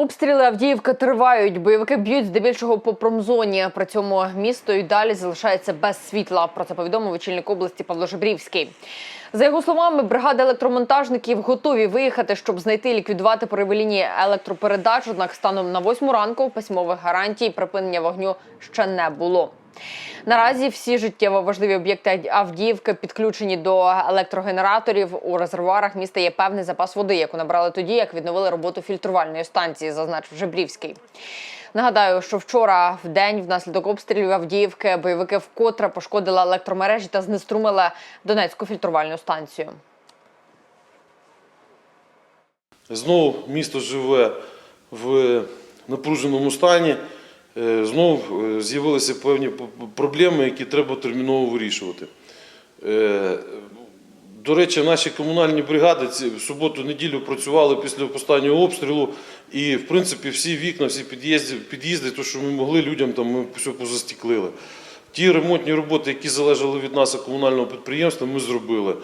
Обстріли Авдіївки тривають. Бойовики б'ють здебільшого по промзоні. При цьому місто і далі залишається без світла. Про це повідомив очільник області Павло Жебрівський. За його словами, бригада електромонтажників готові виїхати, щоб знайти і ліквідувати пориви лінії електропередач. Однак станом на восьму ранку письмових гарантій припинення вогню ще не було. Наразі всі життєво важливі об'єкти Авдіївки підключені до електрогенераторів. У резервуарах міста є певний запас води, яку набрали тоді, як відновили роботу фільтрувальної станції, зазначив Жебрівський. Нагадаю, що вчора в день внаслідок обстрілів Авдіївки бойовики вкотре пошкодили електромережі та знеструмили Донецьку фільтрувальну станцію. Знову місто живе в напруженому стані. Е, Знову е, з'явилися певні проблеми, які треба терміново вирішувати. Е, До речі, наші комунальні бригади в суботу-неділю працювали після останнього обстрілу. І, в принципі, всі вікна, всі під'їзди, під'їзди, то, що ми могли людям, там ми все позастіклили. Ті ремонтні роботи, які залежали від нас, комунального підприємства, ми зробили.